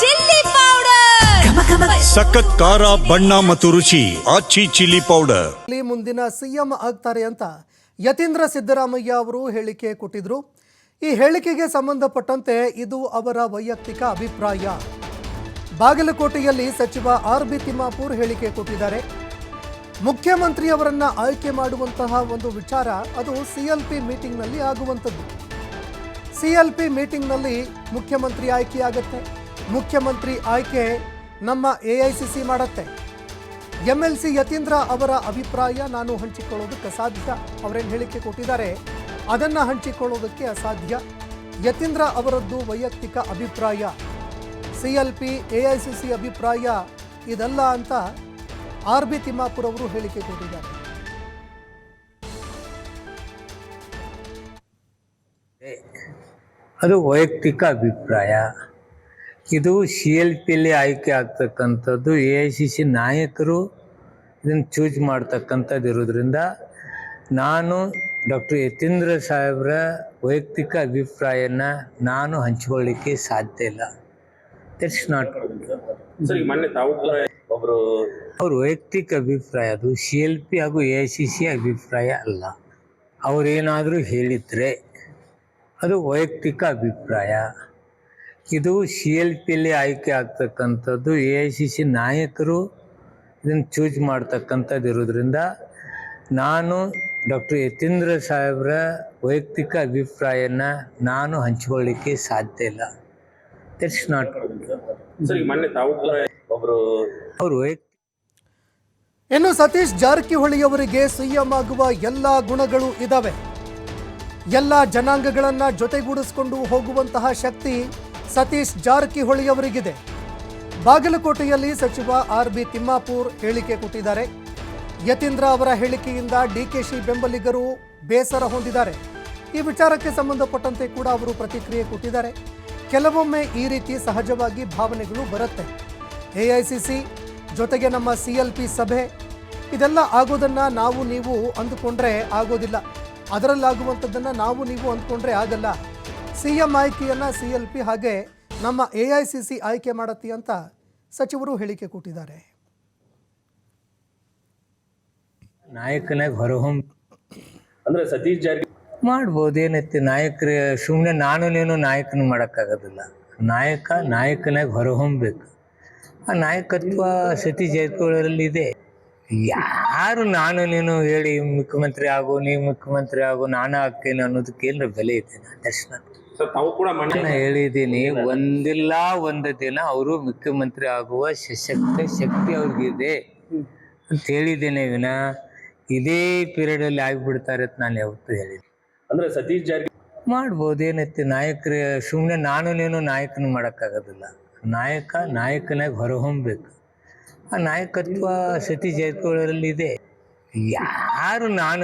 Chilli powder. ಸಖತ್ ಖಾರ ಬಣ್ಣ ಮತ್ತು ರುಚಿ ಆಚಿ ಚಿಲ್ಲಿ ಪೌಡರ್. ಇಲ್ಲಿ ಮುಂದಿನ ಸಿಎಂ ಆಗ್ತಾರೆ ಅಂತ ಯತೀಂದ್ರ ಸಿದ್ದರಾಮಯ್ಯ ಅವರು ಹೇಳಿಕೆ ಕೊಟ್ಟಿದ್ರು. ಈ ಹೇಳಿಕೆಗೆ ಸಂಬಂಧಪಟ್ಟಂತೆ ಇದು ಅವರ ವೈಯಕ್ತಿಕ ಅಭಿಪ್ರಾಯ. ಬಾಗಲಕೋಟೆಯಲ್ಲಿ ಸಚಿವ ಆರ್ ಬಿ ತಿಮ್ಮಾಪುರ್ ಹೇಳಿಕೆ ಕೊಟ್ಟಿದ್ದಾರೆ. ಮುಖ್ಯಮಂತ್ರಿಯವರನ್ನ ಆಯ್ಕೆ ಮಾಡುವಂತಹ ಒಂದು ವಿಚಾರ ಅದು ಸಿಎಲ್ಪಿ ಮೀಟಿಂಗ್ನಲ್ಲಿ ಆಗುವಂಥದ್ದು. ಸಿಎಲ್ಪಿ ಮೀಟಿಂಗ್ನಲ್ಲಿ ಮುಖ್ಯಮಂತ್ರಿ ಆಯ್ಕೆಯಾಗತ್ತೆ. ಮುಖ್ಯಮಂತ್ರಿ ಆಯ್ಕೆ ನಮ್ಮ ಎ ಐ ಸಿ ಮಾಡತ್ತೆ. ಎಂ ಎಲ್ ಯತೀಂದ್ರ ಅವರ ಅಭಿಪ್ರಾಯ ನಾನು ಹಂಚಿಕೊಳ್ಳೋದಕ್ಕೆ ಅಸಾಧ್ಯ, ಅವರೇನು ಹೇಳಿಕೆ ಕೊಟ್ಟಿದ್ದಾರೆ, ಅದನ್ನು ಹಂಚಿಕೊಳ್ಳೋದಕ್ಕೆ ಅಸಾಧ್ಯ. ಯತೀಂದ್ರ ಅವರದ್ದು ವೈಯಕ್ತಿಕ ಅಭಿಪ್ರಾಯ ಸಿ ಎಲ್ ಪಿ ಎ ಅಭಿಪ್ರಾಯ ಇದಲ್ಲ ಅಂತ ಆರ್ ಬಿ ತಿಮ್ಮಾಪುರ್ ಅವರು ಹೇಳಿಕೆ ಕೊಟ್ಟಿದ್ದಾರೆ. ಅದು ವೈಯಕ್ತಿಕ ಅಭಿಪ್ರಾಯ. ಇದು ಸಿ ಎಲ್ ಪಿಲಿ ಆಯ್ಕೆ ಆಗ್ತಕ್ಕಂಥದ್ದು ಎ ಐ ಸಿ ಸಿ ನಾಯಕರು ಇದನ್ನು ಚೂಸ್ ಮಾಡ್ತಕ್ಕಂಥದ್ದು ಇರೋದ್ರಿಂದ ನಾನು ಡಾಕ್ಟರ್ ಯತೀಂದ್ರ ಸಾಹೇಬ್ರ ವೈಯಕ್ತಿಕ ಅಭಿಪ್ರಾಯನ ನಾನು ಹಂಚಿಕೊಳ್ಳಿಕ್ಕೆ ಸಾಧ್ಯ ಇಲ್ಲ. ಇಟ್ಸ್ ನಾಟ್ ಒಬ್ಬರು ಅವ್ರ ವೈಯಕ್ತಿಕ ಅಭಿಪ್ರಾಯ ಅದು ಸಿ ಎಲ್ ಪಿ ಹಾಗೂ ಎ ಐ ಸಿ ಸಿ ಅಭಿಪ್ರಾಯ ಅಲ್ಲ. ಅವರೇನಾದರೂ ಹೇಳಿದರೆ ಅದು ವೈಯಕ್ತಿಕ ಅಭಿಪ್ರಾಯ. ಇದು ಸಿ ಎಲ್ ಪಿಲಿ ಆಯ್ಕೆ ಆಗ್ತಕ್ಕಂಥದ್ದು ಎ ಐ ಸಿ ಸಿ ನಾಯಕರು ಇದನ್ನು ಚೂಸ್ ಮಾಡ್ತಕ್ಕಂಥದ್ದು ಇರೋದ್ರಿಂದ ನಾನು ಡಾಕ್ಟರ್ ಯತೀಂದ್ರ ಸಾಹೇಬ್ರ ವೈಯಕ್ತಿಕ ಅಭಿಪ್ರಾಯನ ನಾನು ಹಂಚಿಕೊಳ್ಳಿಕ್ಕೆ ಸಾಧ್ಯ ಇಲ್ಲ. ಇಟ್ಸ್ ನಾಟ್ ಅವರು ವೈಯಕ್ತಿಕ ಇನ್ನು ಸತೀಶ್ ಜಾರಕಿಹೊಳಿ ಅವರಿಗೆ ಸಿಎಂ ಆಗುವ ಎಲ್ಲ ಗುಣಗಳು ಇದಾವೆ. ಎಲ್ಲ ಜನಾಂಗಗಳನ್ನ ಜೊತೆಗೂಡಿಸಿಕೊಂಡು ಹೋಗುವಂತಹ ಶಕ್ತಿ ಸತೀಶ್ ಜಾರಕಿಹೊಳಿ ಅವರಿಗಿದೆ ಬಾಗಲಕೋಟೆಯಲ್ಲಿ ಸಚಿವ ಆರ್ ಬಿ ತಿಮ್ಮಾಪೂರ್ ಹೇಳಿಕೆ ಕೊಟ್ಟಿದ್ದಾರೆ. ಯತೀಂದ್ರ ಅವರ ಹೇಳಿಕೆಯಿಂದ ಡಿಕೆಶಿ ಬೆಂಬಲಿಗರು ಬೇಸರ ಹೊಂದಿದ್ದಾರೆ. ಈ ವಿಚಾರಕ್ಕೆ ಸಂಬಂಧಪಟ್ಟಂತೆ ಕೂಡ ಅವರು ಪ್ರತಿಕ್ರಿಯೆ ಕೊಟ್ಟಿದ್ದಾರೆ. ಕೆಲವೊಮ್ಮೆ ಈ ರೀತಿ ಸಹಜವಾಗಿ ಭಾವನೆಗಳು ಬರುತ್ತೆ. ಎಐಸಿಸಿ ಜೊತೆಗೆ ನಮ್ಮ ಸಿ ಎಲ್ ಪಿ ಸಭೆ, ಇದೆಲ್ಲ ಆಗೋದನ್ನು ನಾವು ನೀವು ಅಂದುಕೊಂಡ್ರೆ ಆಗೋದಿಲ್ಲ. ಅದರಲ್ಲಾಗುವಂಥದ್ದನ್ನು ನಾವು ನೀವು ಅಂದ್ಕೊಂಡ್ರೆ ಆಗಲ್ಲ. ಸಿ ಎಂ ಆಯ್ಕೆಯನ್ನು ಪಿ ಹಾಗೆ ನಮ್ಮ ಎ ಐ ಸಿ ಸಿ ಆಯ್ಕೆ ಮಾಡತ್ತಿ ಅಂತ ಸಚಿವರು ಹೇಳಿಕೆ ಕೊಟ್ಟಿದ್ದಾರೆ. ನಾಯಕನಾಗ ಹೊರಹೊಮ್, ಅಂದ್ರೆ ಸತೀಶ್ ಜಾರಕಿಹೊಳಿ ಮಾಡ್ಬೋದು ಏನೈತಿ ನಾಯಕರು ಸುಮ್ಮನೆ ನಾನು ನೀನು ನಾಯಕನ ಮಾಡೋಕ್ಕಾಗೋದಿಲ್ಲ. ನಾಯಕ ನಾಯಕನಾಗ ಹೊರಹೊಮ್ಮಬೇಕು ಆ ನಾಯಕತ್ವ ಸತಿ ಜಾರಕಿಹೊಳಿಯಲ್ಲಿ ಇದೆ. ಯಾರು ನಾನು ನೀನು ಹೇಳಿ ಮುಖ್ಯಮಂತ್ರಿ ಆಗು ನೀವು ಮುಖ್ಯಮಂತ್ರಿ ಆಗು, ನಾನು ಆಗ್ತೇನೆ ಅನ್ನೋದಕ್ಕೆ ಏನಾರ ಬೆಲೆ ಇದೆ? ದರ್ಶನ ಸರ್ ತಾವು ಕೂಡ ನಾನು ಹೇಳಿದ್ದೀನಿ ಒಂದಿಲ್ಲ ಒಂದು ದಿನ ಅವರು ಮುಖ್ಯಮಂತ್ರಿ ಆಗುವ ಸಶಕ್ತ ಶಕ್ತಿ ಅವ್ರಿಗಿದೆ ಅಂತ ಹೇಳಿದ್ದೇನೆ ವಿನ. ಇದೇ ಪೀರಿಯಡಲ್ಲಿ ಆಗಿಬಿಡ್ತಾರೆ ಅಂತ ನಾನು ಯಾವತ್ತೂ ಹೇಳಿದ್ದೆ ಅಂದ್ರೆ ಸತೀಶ್ ಜಾರಕಿಹೊಳಿ ಮಾಡ್ಬೋದು ಏನೈತಿ ನಾಯಕರು ಸುಮ್ಮನೆ ನಾನು ನೀನು ನಾಯಕನ ಮಾಡೋಕ್ಕಾಗೋದಿಲ್ಲ. ನಾಯಕ ನಾಯಕನಾಗಿ ಹೊರಹೊಮ್ಮಬೇಕು ಆ ನಾಯಕತ್ವ ಸತಿ ಜಾರಕಿಹೊಳಿ ಇದೆ ಯಾರು ನಾನು